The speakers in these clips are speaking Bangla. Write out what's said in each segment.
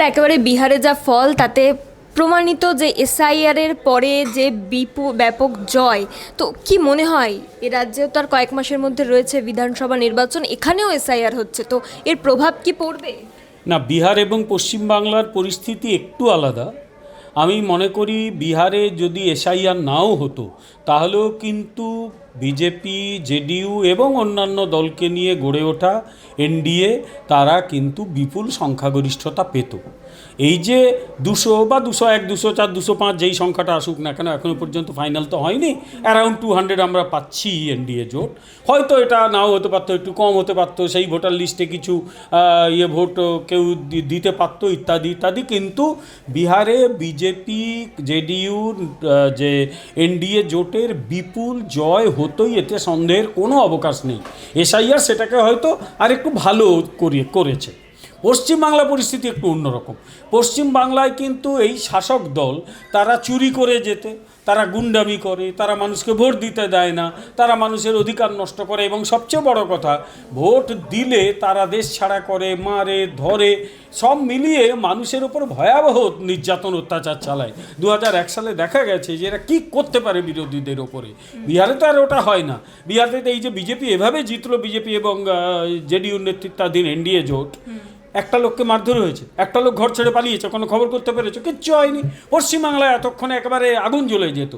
স্যার একেবারে বিহারে যা ফল, তাতে প্রমাণিত যে এসআইআর এর পরে যে বিপু, ব্যাপক জয়, তো কি মনে হয়? এ রাজ্যেও তো আর কয়েক মাসের মধ্যে রয়েছে বিধানসভা নির্বাচন, এখানেও এসআইআর হচ্ছে, তো এর প্রভাব কি পড়বে? না, বিহার এবং পশ্চিমবাংলার পরিস্থিতি একটু আলাদা। আমি মনে করি বিহারে যদি এসআইআর নাও হতো, তাহলেও কিন্তু বিজেপি, জেডিইউ এবং অন্যান্য দলকে নিয়ে গড়ে ওঠা এনডিএ, তারা কিন্তু বিপুল সংখ্যাগরিষ্ঠতা পেত। এই যে দুশো বা দুশো এক, দুশো চার, দুশো পাঁচ, যেই সংখ্যাটা আসুক না কেন এখনও পর্যন্ত ফাইনাল তো হয়নি। অ্যারাউন্ড টু হান্ড্রেড আমরা পাচ্ছি এনডিএ জোট হয়তো এটা নাও হতে পারতো, একটু কম হতে পারতো, সেই ভোটার লিস্টে কিছু ইয়ে ভোট কেউ দিতে পারতো, ইত্যাদি ইত্যাদি। কিন্তু বিহারে বিজেপি জেডিইউ যে এনডিএ জোটের বিপুল জয় হতোই, এতে সন্দেহের কোনো অবকাশ নেই। এসআইআর সেটাকে হয়তো আর একটু ভালো করে, করেছে। পশ্চিমবাংলা পরিস্থিতি একটু অন্যরকম। পশ্চিমবাংলায় কিন্তু এই শাসক দল, তারা চুরি করে যেতে, তারা গুন্ডামি করে, তারা মানুষকে ভোট দিতে দেয় না, তারা মানুষের অধিকার নষ্ট করে এবং সবচেয়ে বড় কথা, ভোট দিলে তারা দেশ ছাড়া করে, মারে, ধরে, সব মিলিয়ে মানুষের উপর ভয়াবহ নির্যাতন অত্যাচার চালায়। দু এক সালে দেখা গেছে যে এরা কী করতে পারে বিরোধীদের ওপরে। বিহারে তো আর ওটা হয় না। বিহারে এই যে বিজেপি এভাবে জিতলো, বিজেপি এবং জেডিইউর নেতৃত্বাধীন এনডিএ জোট একটা লোককে মারধর হয়েছে, একটা লোক ঘর ছেড়ে পালিয়েছে, কোনো খবর করতে পেরেছ? কিচ্ছু হয়নি। পশ্চিমবাংলায় এতক্ষণে একেবারে আগুন জ্বলে যেত।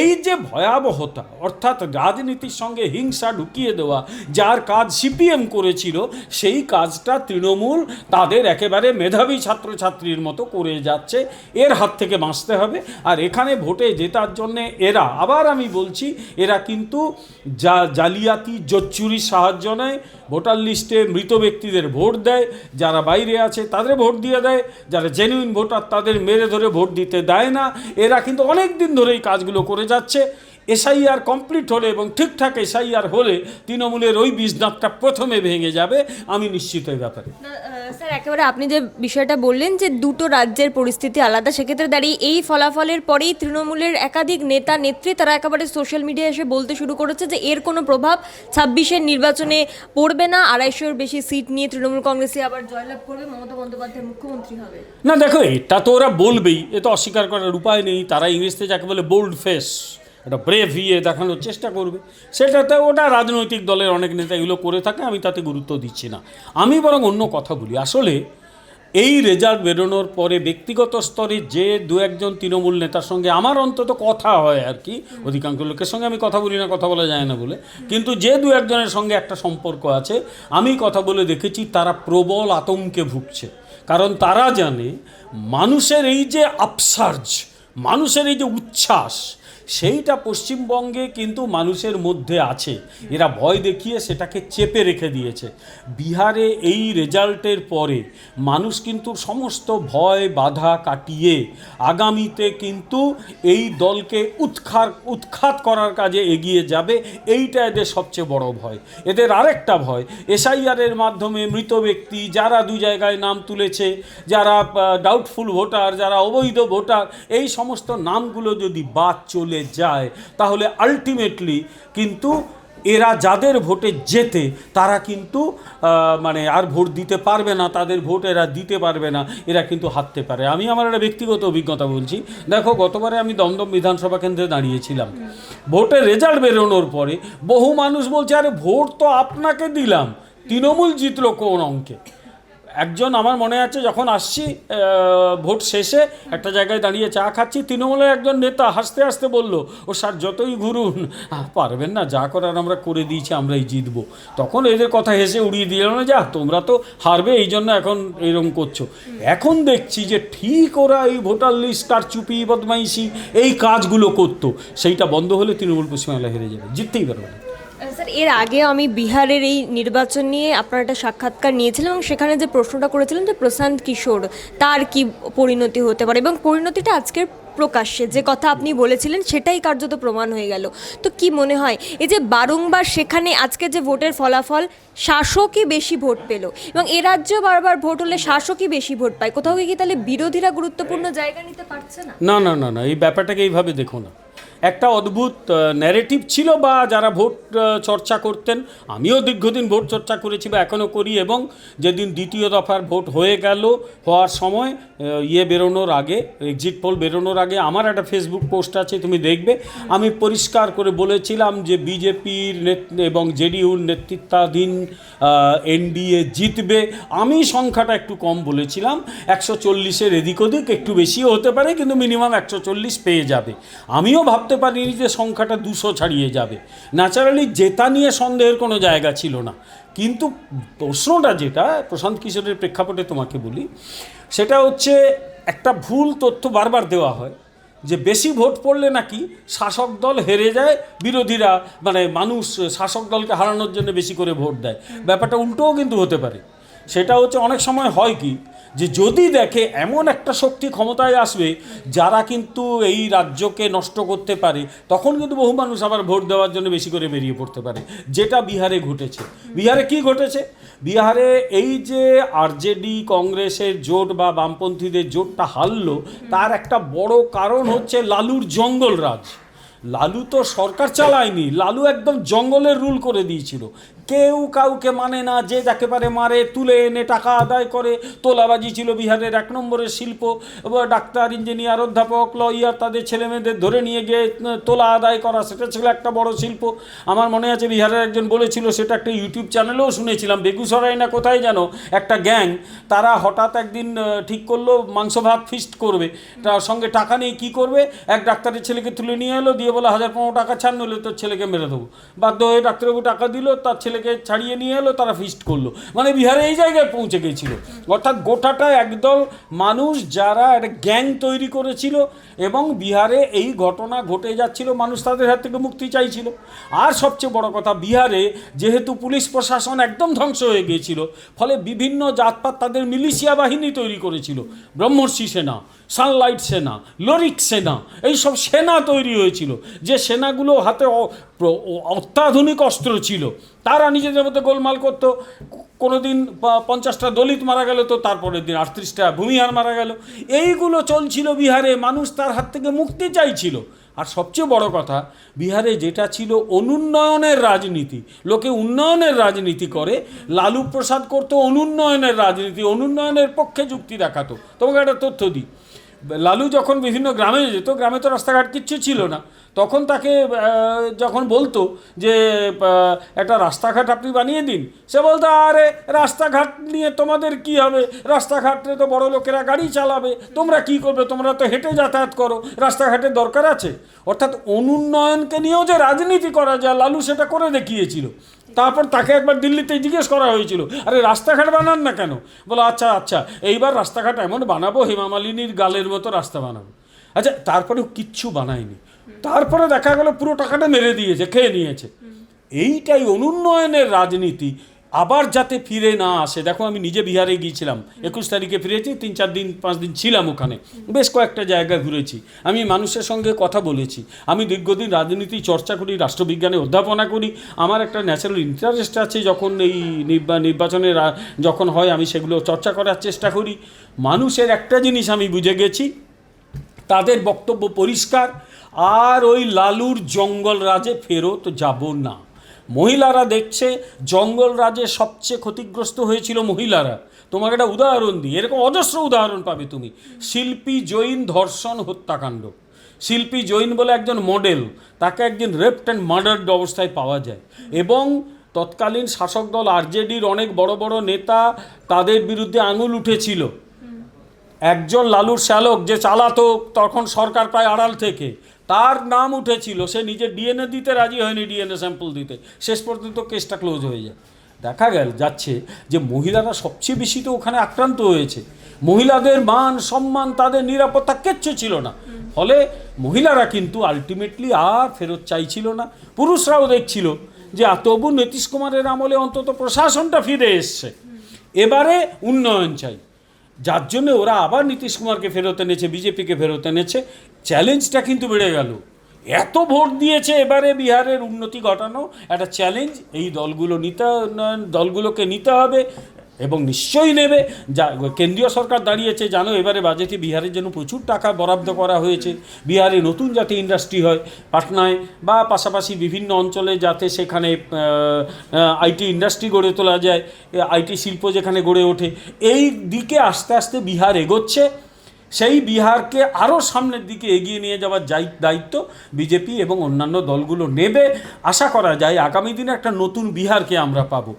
এই যে ভয়াবহতা, অর্থাৎ রাজনীতির সঙ্গে হিংসা ঢুকিয়ে দেওয়া, যার কাজ সিপিএম করেছিল, সেই কাজটা তৃণমূল তাদের একেবারে মেধাবী ছাত্রছাত্রীর মতো করে যাচ্ছে। এর হাত থেকে বাঁচতে হবে। আর এখানে ভোটে জেতার জন্যে এরা, আবার আমি বলছি, এরা কিন্তু জালিয়াতি, জোচ্চুরির সাহায্য নেয়। ভোটার লিস্টে মৃত ব্যক্তিদের ভোট দেয়, যারা বাইরে আছে তাদের ভোট দিয়ে দেয়, যারা জেনুইন ভোটার তাদের মেরে ধরে ভোট দিতে দেয় না। এরা কিন্তু অনেক দিন ধরে এই কাজগুলো করে যাচ্ছে। এসআইআর কমপ্লিট হলে এবং ঠিকঠাক এসআইআর হলে তৃণমূলের ওই বীজদাঁতটা প্রথমে ভেঙে যাবে আমি নিশ্চিত এই ব্যাপারে। স্যার একেবারে আপনি যে বিষয়টা বললেন যে দুটো রাজ্যের পরিস্থিতি আলাদা সেক্ষেত্রে দাঁড়িয়ে এই ফলাফলের পরেই তৃণমূলের একাধিক নেতা নেত্রী তারা একেবারে সোশ্যাল মিডিয়ায় এসে বলতে শুরু করেছে যে এর কোনো প্রভাব ছাব্বিশের নির্বাচনে পড়বে না আড়াইশোর বেশি সিট নিয়ে তৃণমূল কংগ্রেসই আবার জয়লাভ করবে মমতা বন্দ্যোপাধ্যায় মুখ্যমন্ত্রী হবে। না দেখো এটা তো ওরা বলবেই এ তো অস্বীকার করার উপায় নেই তারা ইংরেজিতে যাকে বলে বোল্ড ফেস একটা ব্রেভ ইয়ে দেখানোর চেষ্টা করবে। সেটাতে ওটা রাজনৈতিক দলের অনেক নেতা এগুলো করে থাকে, আমি তাতে গুরুত্ব দিচ্ছি না। আমি বরং অন্য কথা বলি, আসলে এই রেজাল্ট বেরোনোর পরে ব্যক্তিগত স্তরে যে দু একজন তৃণমূল নেতার সঙ্গে আমার অন্তত কথা হয় আর কি, অধিকাংশ লোকের সঙ্গে আমি কথা বলি না, কথা বলা যায় না বলে, কিন্তু যে দু একজনের সঙ্গে একটা সম্পর্ক আছে, আমি কথা বলে দেখেছি তারা প্রবল আতঙ্কে ভুগছে। কারণ তারা জানে মানুষের এই যে আপসার্জ মানুষের এই যে উচ্ছ্বাস সেইটা পশ্চিমবঙ্গে কিন্তু মানুষের মধ্যে আছে। এরা ভয় দেখিয়ে সেটাকে চেপে রেখে দিয়েছে। বিহারে এই রেজাল্টের পরে মানুষ কিন্তু সমস্ত ভয়, বাধা কাটিয়ে আগামীতে কিন্তু এই দলকে উৎখার, উৎখাত করার কাজে এগিয়ে যাবে। এইটা এদের সবচেয়ে বড় ভয়। এদের আরেকটা ভয়, এসআইআরের মাধ্যমে মৃত ব্যক্তি যারা দু জায়গায় নাম তুলেছে, যারা ডাউটফুল ভোটার যারা অবৈধ ভোটার এই সমস্ত নামগুলো যদি বাদ চলে যায়, তাহলে আলটিমেটলি কিন্তু এরা যাদের ভোটে জেতে, তারা কিন্তু মানে আর ভোট দিতে পারবে না, তাদের ভোট এরা দিতে পারবে না, এরা কিন্তু হারতে পারে। আমি আমার একটা ব্যক্তিগত অভিজ্ঞতা বলছি। দেখো, গতবারে আমি দমদম বিধানসভা কেন্দ্রে দাঁড়িয়েছিলাম। ভোটের রেজাল্ট বেরোনোর পরে বহু মানুষ বলছে, আরে, ভোট তো আপনাকে দিলাম। তৃণমূল জিতলো কোন অঙ্কে? একজন আমার মনে আছে যখন আসছি ভোট শেষে একটা জায়গায় দাঁড়িয়ে চা খাচ্ছি, তৃণমূলের একজন নেতা হাসতে হাসতে বলল, ও স্যার, যতই ঘুরুন পারবেন না, যা করার আমরা করে দিয়েছি, আমরাই জিতবো। তখন এদের কথা হেসে উড়িয়ে দিল না যা তোমরা তো হারবে, এই জন্য এখন এরকম করছ। এখন দেখছি যে ঠিক ওরা এই ভোটার লিস্ট তার চুপি বদমাইশি এই কাজগুলো করতো, সেইটা বন্ধ হলে তৃণমূল পশ্চিমবাংলা হেরে যাবে, জিততেই পারবে না। এর আগে আমি বিহারের এই নির্বাচন নিয়ে আপনার একটা সাক্ষাৎকার নিয়েছিলাম এবং সেখানে যে প্রশ্নটা করেছিলেন যে প্রশান্ত কিশোর, তার কি পরিণতি হতে পারে এবং পরিণতিটা আজকের প্রকাশ্যে, যে কথা আপনি বলেছিলেন সেটাই কার্যত প্রমাণ হয়ে গেল। তো কি মনে হয়, এই যে বারংবার সেখানে আজকে যে ভোটের ফলাফল, শাসকই বেশি ভোট পেল এবং এ রাজ্যেও বারবার ভোট হলে শাসকই বেশি ভোট পায়, কোথাও কি তাহলে বিরোধীরা গুরুত্বপূর্ণ জায়গা নিতে পারছে না না না না, এই ব্যাপারটাকে এইভাবে দেখো না। একটা অদ্ভুত ন্যারেটিভ ছিল বা যারা ভোট চর্চা করতেন, আমিও দীর্ঘদিন ভোট চর্চা করেছি বা এখনও করি এবং যেদিন দ্বিতীয় দফার ভোট হয়ে গেল হওয়ার সময় ইয়ে বেরোনোর আগে এক্সিট পোল বেরোনোর আগে আমার একটা ফেসবুক পোস্ট আছে, তুমি দেখবে। আমি পরিষ্কার করে বলেছিলাম যে বিজেপির এবং জেডিউর নেতৃত্বাধীন এনডিএ জিতবে। আমি সংখ্যাটা একটু কম বলেছিলাম, একশো চল্লিশের এদিক ওদিক, একটু বেশিও হতে পারে, কিন্তু মিনিমাম একশো চল্লিশ পেয়ে যাবে। আমিও ভাবতে পারিনি যে সংখ্যাটা দুশো ছাড়িয়ে যাবে। ন্যাচারালি জেতা নিয়ে সন্দেহের কোনো জায়গা ছিল না। কিন্তু প্রশ্নটা যেটা, প্রশান্ত কিশোরের প্রেক্ষাপটে তোমাকে বলি, সেটা হচ্ছে একটা ভুল তথ্য বারবার দেওয়া হয় যে বেশি ভোট পড়লে নাকি শাসক দল হেরে যায়, বিরোধীরা মানে মানুষ শাসক দলকে হারানোর জন্য বেশি করে ভোট দেয়। ব্যাপারটা উল্টোও কিন্তু হতে পারে। সেটা হচ্ছে অনেক সময় হয় কি, যে যদি দেখে এমন একটা শক্তি ক্ষমতায় আসবে, যারা কিন্তু এই রাজ্যকে নষ্ট করতে পারে, তখন কিন্তু বহু মানুষ আবার ভোট দেওয়ার জন্য বেশি করে বেরিয়ে পড়তে পারে। যেটা বিহারে ঘটেছে। বিহারে কি ঘটেছে? বিহারে এই যে আরজেডি কংগ্রেসের জোট বা বামপন্থীদের জোটটা হারলো, তার একটা বড় কারণ হচ্ছে লালুর জঙ্গল রাজ। লালু তো সরকার চালায়নি, লালু একদম জঙ্গলের রুল করে দিয়েছিল। কেউ কাউকে মানে না, যে যাকে পারে মারে, তুলে এনে টাকা আদায় করে। তোলাবাজি ছিল বিহারের এক নম্বরের শিল্প। ডাক্তার, ইঞ্জিনিয়ার, অধ্যাপক, লয়ার, তাদের ছেলেমেয়েদের ধরে নিয়ে গিয়ে তোলা আদায় করা, সেটা ছিল একটা বড় শিল্প। আমার মনে আছে বিহারের একজন বলেছিল, সেটা একটা ইউটিউব চ্যানেলেও শুনেছিলাম, বেগুসরাই না কোথায় যেন একটা গ্যাং, তারা হঠাৎ একদিন ঠিক করল, মাংস ভাত ফিস্ট করবে। তার সঙ্গে টাকা নিয়ে কী করবে? এক ডাক্তারের ছেলেকে তুলে নিয়ে এলো, দিয়ে বলে, হাজার পনেরো টাকা ছাড়, নইলে তোর ছেলেকে মেরে দেবো। বাধ্য হয়ে ডাক্তারবাবু টাকা দিল, তার ছেলেকে ছাড়িয়ে নিয়ে এলো, তারা ফিস্ট করল। মানে বিহারে এই জায়গায় পৌঁছে গেছিল। অর্থাৎ গোটাটা একদল মানুষ যারা একটা গ্যাং তৈরি করেছিল এবং বিহারে এই ঘটনা ঘটে যাচ্ছিল, মানুষ তাদের হাত থেকে মুক্তি চাইছিল। আর সবচেয়ে বড় কথা, বিহারে যেহেতু পুলিশ প্রশাসন একদম ধ্বংস হয়ে গিয়েছিল, ফলে বিভিন্ন জাতপাত তাদের মিলিশিয়া বাহিনী তৈরি করেছিল। ব্রহ্মর্ষি সেনা, সানলাইট সেনা, লরিক সেনা, এইসব সেনা তৈরি হয়েছিল। যে সেনাগুলো হাতে অত্যাধুনিক অস্ত্র ছিল। তারা নিজেদের মধ্যে গোলমাল করতো। কোনো দিন পঞ্চাশটা দলিত মারা গেল তো তারপরের দিন আটত্রিশটা ভূমিহার মারা গেল। এইগুলো চলছিল বিহারে, মানুষ তার হাত থেকে মুক্তি চাইছিল। আর সবচেয়ে বড় কথা, বিহারে যেটা ছিল অনুন্নয়নের রাজনীতি। লোকে উন্নয়নের রাজনীতি করে, লালু প্রসাদ করতো অনুন্নয়নের রাজনীতি, অনুন্নয়নের পক্ষে যুক্তি দেখাতো। তোমাকে একটা তথ্য দিই। লালু যখন বিভিন্ন গ্রামে যেত, গ্রামে তো রাস্তাঘাট কিচ্ছু ছিল না। তখন তাকে যখন বলতো যে একটা রাস্তাঘাট আপনি বানিয়ে দিন, সে বলতো, আরে, রাস্তাঘাট নিয়ে তোমাদের কি হবে? রাস্তাঘাটে তো বড় লোকেরা গাড়ি চালাবে, তোমরা কি করবে? তোমরা তো হেঁটে যাতায়াত করো, রাস্তাঘাটের দরকার আছে। অর্থাৎ অনুন্নয়নকে নিয়েও যে রাজনীতি করা যায়, লালু সেটা করে দেখিয়েছিল। তারপর তাকে একবার দিল্লিতে জিজ্ঞেস করা হয়েছিল আরে রাস্তাঘাট বানান না কেন? বলো আচ্ছা আচ্ছা এইবার রাস্তাঘাট এমন বানাবো হেমামালিনীর গালের মতো রাস্তা বানাবো। আচ্ছা তারপরেও কিচ্ছু বানায়নি। তারপরে দেখা গেল পুরো টাকাটা মেরে দিয়েছে খেয়ে নিয়েছে। এইটাই অনুন্নয়নের রাজনীতি। আবার যাতে ফিরে না আসে, দেখো আমি নিজে বিহারে গিয়েছিলাম, একুশ তারিখে ফিরেছি, তিন, চার দিন, পাঁচ দিন ছিলাম ওখানে, বেশ কয়েকটা জায়গায় ঘুরেছি। আমি মানুষের সঙ্গে কথা বলেছি, আমি দীর্ঘদিন রাজনীতি চর্চা করি, রাষ্ট্রবিজ্ঞানে অধ্যাপনা করি, আমার একটা ন্যাচারাল ইন্টারেস্ট আছে যখন এই নির্বা- নির্বাচনের যখন হয়, আমি সেগুলো চর্চা করার চেষ্টা করি। মানুষের একটা জিনিস আমি বুঝে গেছি, তাদের বক্তব্য পরিষ্কার, আর ওই লালুর জঙ্গল রাজে ফেরত যাব না। মহিলারা দেখছে জঙ্গল রাজে সবচেয়ে ক্ষতিগ্রস্ত হয়েছিল মহিলারা। তোমাকে একটা উদাহরণ দিই, এরকম অজস্র উদাহরণ পাবে তুমি। শিল্পী জৈন ধর্ষণ হত্যাকাণ্ড। শিল্পী জৈন বলে একজন মডেল তাকে একদিন রেপ্ট অ্যান্ড মার্ডার্ড অবস্থায় পাওয়া যায়। এবং তৎকালীন শাসক দল আরজেডির অনেক বড় বড় নেতা তাদের বিরুদ্ধে আঙুল উঠেছিল। একজন লালুর শ্যালক যে চালাতো, তখন সরকার প্রায় আড়াল থেকে। তার নাম উঠেছিল, সে নিজে ডিএনএ দিতে রাজি হয়নি ডিএনএ স্যাম্পল দিতে। শেষ পর্যন্ত কেসটা ক্লোজ হয়ে যায়। দেখা গেল, যাচ্ছে যে মহিলারা সবচেয়ে বেশি তো ওখানে আক্রান্ত হয়েছে। মহিলাদের মান, সম্মান, তাদের নিরাপত্তা কিচ্ছু ছিল না। ফলে মহিলারা কিন্তু আলটিমেটলি আর ফেরত চাইছিল না। পুরুষরাও দেখছিল যে তবু নীতিশ কুমারের আমলে অন্তত প্রশাসনটা ফিরে এসছে। এবারে উন্নয়ন চাই। যার জন্য ওরা আবার নীতিশ কুমারকে ফেরত এনেছে বিজেপিকে ফেরত এনেছে। চ্যালেঞ্জটা কিন্তু বেড়ে গেল। এত ভোট দিয়েছে এবারে বিহারের উন্নতি ঘটানো, একটা চ্যালেঞ্জ, এই দলগুলো নিতে, দলগুলোকে নিতে হবে এবং নিশ্চয়ই নেবে। যা, কেন্দ্রীয় সরকার দাঁড়িয়েছে, জানো, এবারে বাজেটে বিহারের জন্য প্রচুর টাকা বরাদ্দ করা হয়েছে। বিহারে নতুন যাতে ইন্ডাস্ট্রি হয়, পাটনায় বা পাশাপাশি বিভিন্ন অঞ্চলে যাতে সেখানে আইটি ইন্ডাস্ট্রি গড়ে তোলা যায় আইটি শিল্প যেখানে গড়ে ওঠে, এই দিকে আস্তে আস্তে বিহার এগোচ্ছে। সেই বিহারকে আরও সামনের দিকে এগিয়ে নিয়ে যাওয়ার দায়িত্ব বিজেপি এবং অন্যান্য দলগুলো নেবে। আশা করা যায় আগামী দিনে একটা নতুন বিহারকে আমরা পাবো।